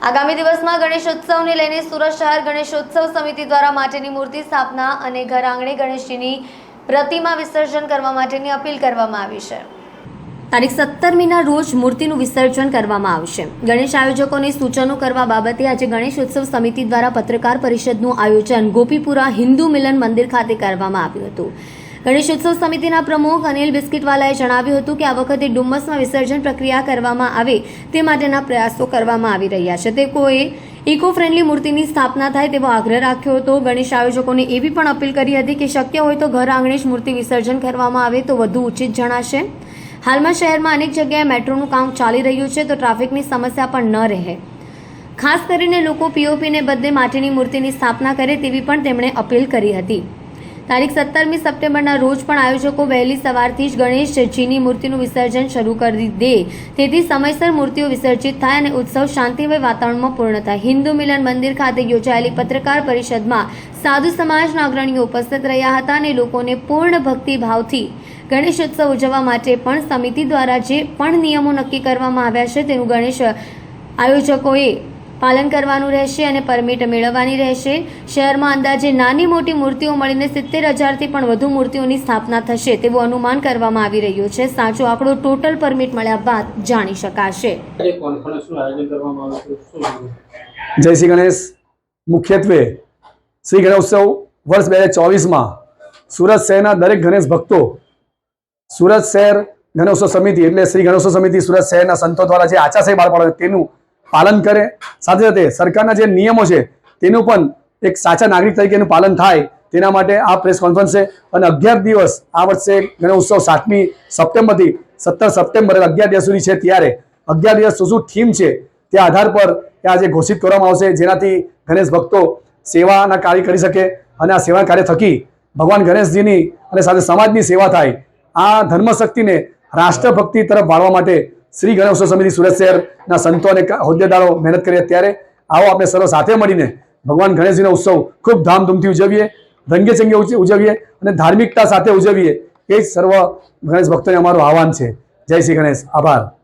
આગામી દિવસમાં ગણેશોત્સવને લઈને સુરત શહેર ગણેશોત્સવ સમિતિ દ્વારા માટેની મૂર્તિ સ્થાપના અને ઘર આંગણે ગણેશજીની પ્રતિમા વિસર્જન કરવા માટેની અપીલ કરવામાં આવી છે. તારીખ સત્તરમીના રોજ મૂર્તિનું વિસર્જન કરવામાં આવશે ગણેશ આયોજકોને સૂચનો કરવા બાબતે આજે ગણેશ ઉત્સવ સમિતિ દ્વારા પત્રકાર પરિષદનું આયોજન ગોપીપુરા હિન્દુ મિલન મંદિર ખાતે કરવામાં આવ્યું હતું. ગણેશ ઉત્સવ સમિતિના પ્રમુખ અનિલ બિસ્કિટવાલાએ જણાવ્યું હતું કે આ વખતે ડુમ્મસમાં વિસર્જન પ્રક્રિયા કરવામાં આવે તે માટેના પ્રયાસો કરવામાં આવી રહ્યા છે. તે કોઈ ઇકો ફ્રેન્ડલી મૂર્તિની સ્થાપના થાય તેવો આગ્રહ રાખ્યો હતો. ગણેશ આયોજકોને એવી પણ અપીલ કરી હતી કે શક્ય હોય તો ઘર આંગણે જ મૂર્તિ વિસર્જન કરવામાં આવે તો વધુ ઉચિત જણાશે. હાલમાં શહેરમાં અનેક જગ્યાએ મેટ્રોનું કામ ચાલી રહ્યું છે તો ટ્રાફિકની સમસ્યા પણ ન રહે. ખાસ કરીને લોકો પીઓપીને બદલે માટીની મૂર્તિની સ્થાપના કરે તેવી પણ તેમણે અપીલ કરી હતી. તારીખ સત્તરમી સપ્ટેમ્બરના રોજ પણ આયોજકો વહેલી સવારથી જ ગણેશજીની મૂર્તિનું વિસર્જન શરૂ કરી દે. તેથી સમયસર મૂર્તિઓ વિસર્જિત થાય અને ઉત્સવ શાંતિમય વાતાવરણમાં પૂર્ણ થાય. હિન્દુ મિલન મંદિર ખાતે યોજાયેલી પત્રકાર પરિષદમાં સાધુ સમાજના અગ્રણીઓ ઉપસ્થિત રહ્યા હતા અને લોકોને પૂર્ણ ભક્તિભાવથી ગણેશ ઉત્સવ ઉજવવા માટે પણ સમિતિ દ્વારા જે પણ નિયમો નક્કી કરવામાં આવ્યા છે તેનું ગણેશ આયોજકોએ પાલન કરવાનું રહેશે અને પરમિટ મેળવવાની રહેશે. શહેરમાં અંદાજે નાની મોટી મૂર્તિઓ મળીને સિત્તેર હજારથી પણ વધુ મૂર્તિઓની સ્થાપના થશે તેવું અનુમાન કરવામાં આવી રહ્યું છે. સાચો આંકડો ટોટલ પરમિટ મળ્યા બાદ જાણી શકાશે? જય શ્રી ગણેશ. મુખ્યત્વે શ્રી ગણેશોત્સવ વર્ષ બે હજાર ચોવીસમાં સુરત શહેરના દરેક ગણેશ ભક્તો સુરત શહેર ગણેશોત્સવ સમિતિ એટલે શ્રી ગણેશોત્સવ સમિતિ સુરત શહેરના સંતો દ્વારા જે આચારશાહી બહાર પાડે તેનું પાલન કરે. સાથે સાથે સરકારના જે નિયમો છે, તેનું પણ એક સાચા નાગરિક તરીકેનું પાલન થાય, તેના માટે આ પ્રેસ કોન્ફરન્સ છે. અને અગિયાર દિવસ આ વર્ષે ગણેશોત્સવ સાતમી સપ્ટેમ્બરથી સત્તર સપ્ટેમ્બર અગિયાર દિવસ સુધી છે ત્યારે. અગિયાર દિવસ શું શું થીમ છે, તે આધાર પર આજે ઘોષિત કરવામાં આવશે. જેનાથી ગણેશ ભક્તો સેવાના કાર્ય કરી શકે અને આ સેવા કાર્ય થકી ભગવાન ગણેશજીની અને સાથે સમાજની સેવા થાય. આ ધર્મશક્તિને રાષ્ટ્રભક્તિ તરફ વાળવા માટે શ્રી ગણેશોત્સવ સમિતિ સુરત શહેરના સંતો અને હોદ્દેદારો મહેનત કરીએ ત્યારે આવો આપણે સર્વ સાથે મળીને ભગવાન ગણેશજીનો ઉત્સવ ખૂબ ધામધૂમથી ઉજવીએ, રંગે ચંગે ઉજ- ઉજવીએ અને ધાર્મિકતા સાથે ઉજવીએ. એ જ સર્વ ગણેશ ભક્તોને અમારું આહવાન છે. જય શ્રી ગણેશ. આભાર.